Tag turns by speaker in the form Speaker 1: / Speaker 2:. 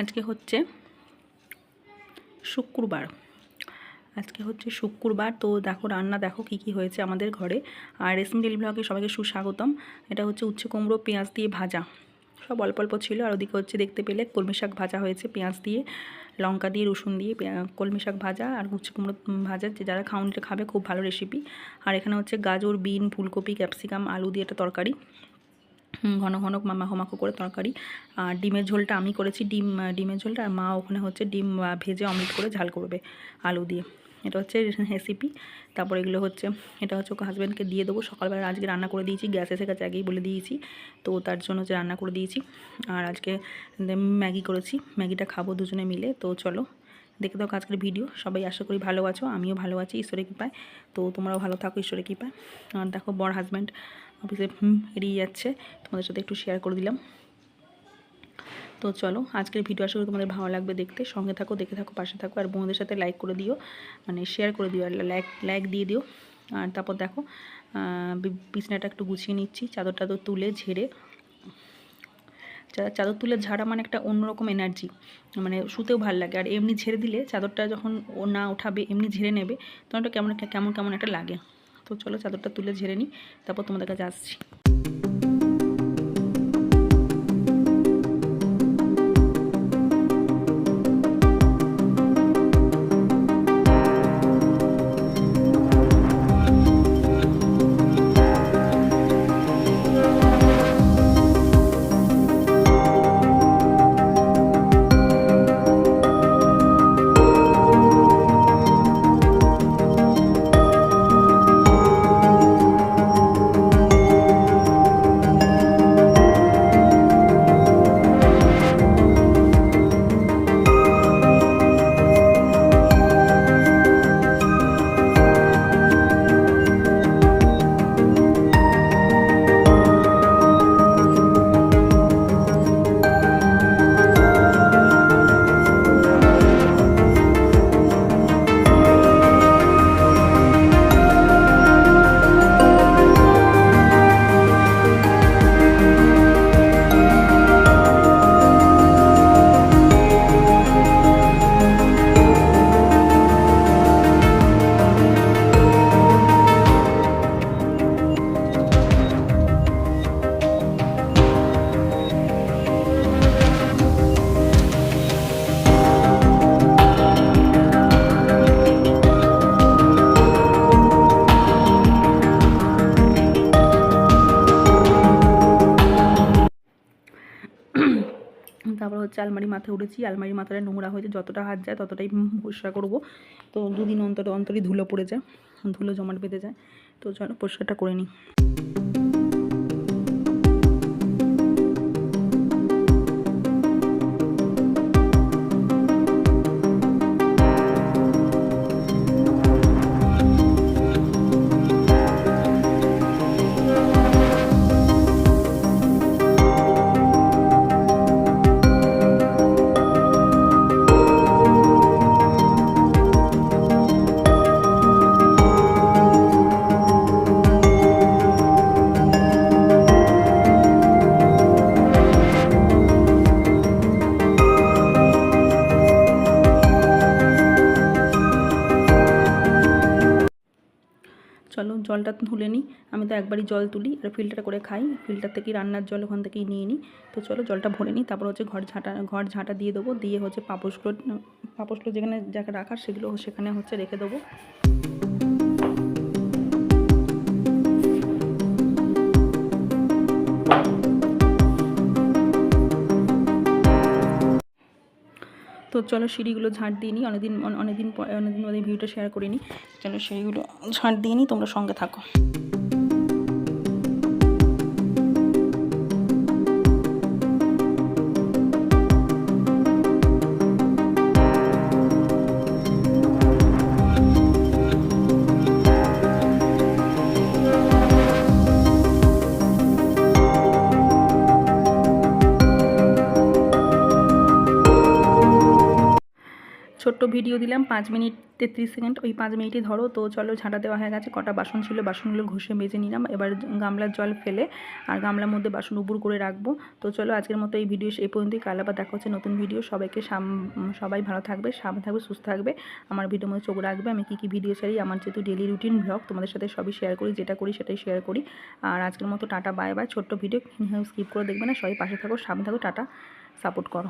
Speaker 1: আজকে হচ্ছে শুক্রবার। আজকে হচ্ছে শুক্রবার, তো দেখো রান্না দেখো কী কী হয়েছে আমাদের ঘরে। আর রেশমি ডেলি ব্লগে সবাইকে সুস্বাগতম। এটা হচ্ছে উচ্ছে কুমড়ো, পেঁয়াজ দিয়ে ভাজা। সব অল্প অল্প ছিল, আর ওদিকে হচ্ছে দেখতে পেলে কলমি শাক ভাজা হয়েছে, পেঁয়াজ দিয়ে, লঙ্কা দিয়ে, রসুন দিয়ে কলমি শাক ভাজা আর উচ্ছে কুমড়ো ভাজা। যে যারা খাউনিটা খাবে, খুব ভালো রেসিপি আর এখানে হচ্ছে গাজর, বিন, ফুলকপি, ক্যাপসিকাম, আলু দিয়ে একটা তরকারি। ঘন ঘন মাখো মাখো করে তরকারি। আর ডিমের ঝোলটা আমি করেছি। ডিম, ডিমের ঝোলটা আর মা ওখানে হচ্ছে ডিম ভেজে অমলেট করে ঝাল করবে আলু দিয়ে। এটা হচ্ছে রেসিপি তারপর এগুলো হচ্ছে, এটা হচ্ছে ওকে হাজব্যান্ডকে দিয়ে দেবো। সকালবেলা আজকে রান্না করে দিয়েছি। গ্যাস এসে গেছে আগেই বলে দিয়েছি। তো তার জন্য হচ্ছে রান্না করে দিয়েছি। আর আজকে ম্যাগি করেছি। ম্যাগিটা খাব দুজনে মিলে। তো চলো, দেখে দাও আজকের ভিডিও। সবাই আশা করি ভালো আছো। আমিও ভালো আছি। ঈশ্বরের কৃপায়। তো তোমরাও ভালো থাকো ঈশ্বরের কৃপায়। আর দেখো বড় হাজব্যান্ড অফিসে এড়িয়ে যাচ্ছে। তোমাদের সাথে একটু শেয়ার করে দিলাম। তো চলো, আজকের ভিডিও করি তোমাদের ভালো লাগবে দেখতে। সঙ্গে থাকো, দেখে থাকো, পাশে থাকো, আর বন্ধুদের সাথে লাইক করে দিও। মানে শেয়ার করে দিও, আর লাইক লাইক দিয়ে দিও। আর তারপর দেখো বিছানাটা একটু গুছিয়ে নিচ্ছি। চাদর টাদর তুলে ঝেড়ে। চাদর তুলে ঝাড়া মানে একটা অন্যরকম এনার্জি মানে শুতেও ভালো লাগে। আর এমনি ঝেড়ে দিলে চাদরটা যখন ও না ওঠাবে এমনি ঝেড়ে নেবে, তখন কেমন কেমন কেমন একটা লাগে। তো চলো চাদরটা তুলে ঝেড়ে নিই তারপর তোমাদের কাছে আসছি। তারপর হচ্ছে আলমারি মাথায় উঠেছি, আলমারি মাথাটা নোংরা হয়েছে, যতটা হাত যায় ততটাই পরিষ্কার করব। তো দুদিন অন্তর অন্তরই ধুলো পড়ে যায়, ধুলো জমাট বেঁধে যায়। তো চলো পরিষ্কারটা করে নিই। জলটা তুলে নিই। আমি তো একবারই জল তুলি আর ফিল্টার করে খাই। ফিল্টার থেকে রান্নার জল ওখান থেকেই নিয়ে নিই। তো চলো জলটা ভরে নিই। তারপর হচ্ছে ঘর ঝাঁটা ঘর ঝাঁটা দিয়ে দেবো। দিয়ে হচ্ছে পাপোশগুলো পাপোশগুলো যেখানে যাকে রাখার সেগুলো সেখানে হচ্ছে রেখে দেবো। তো চলো সিঁড়িগুলো ঝাঁট দিয়ে নিই। অনেকদিন অনেকদিন অনেকদিন মধ্যে ভিউটা শেয়ার করিনি। চলো সিঁড়িগুলো ঝাঁট দিয়ে নিই, তোমরা সঙ্গে থাকো। ছোট্ট ভিডিও দিলাম, পাঁচ মিনিট তেত্রিশ সেকেন্ড, ওই পাঁচ মিনিটই ধরো। তো চলো, ঝাঁটা দেওয়া হয়ে গেছে, কটা বাসন ছিল, বাসনগুলো ঘষে মেজে নিলাম। এবার গামলার জল ফেলে আর গামলার মধ্যে বাসন উবুর করে রাখব। তো চলো, আজকের মতো এই ভিডিও এই পর্যন্তই। কাল আবার দেখা হচ্ছে নতুন ভিডিও। সবাইকে সাম- সবাই ভালো থাকবে, সাবধান থাকবে, সুস্থ থাকবে। আমার ভিডিওর মধ্যে চোখ রাখবে। আমি কী কী ভিডিও ছাড়ি, আমার যেহেতু ডেলি রুটিন ব্লগ তোমাদের সাথে সবই শেয়ার করি, যেটা করি সেটাই শেয়ার করি। আর আজকের মতো টাটা বাই বাই ছোট্ট ভিডিও স্কিপ করে দেখবে না। সবাই পাশে থাকো সামনে থাকো, টাটা সাপোর্ট করো।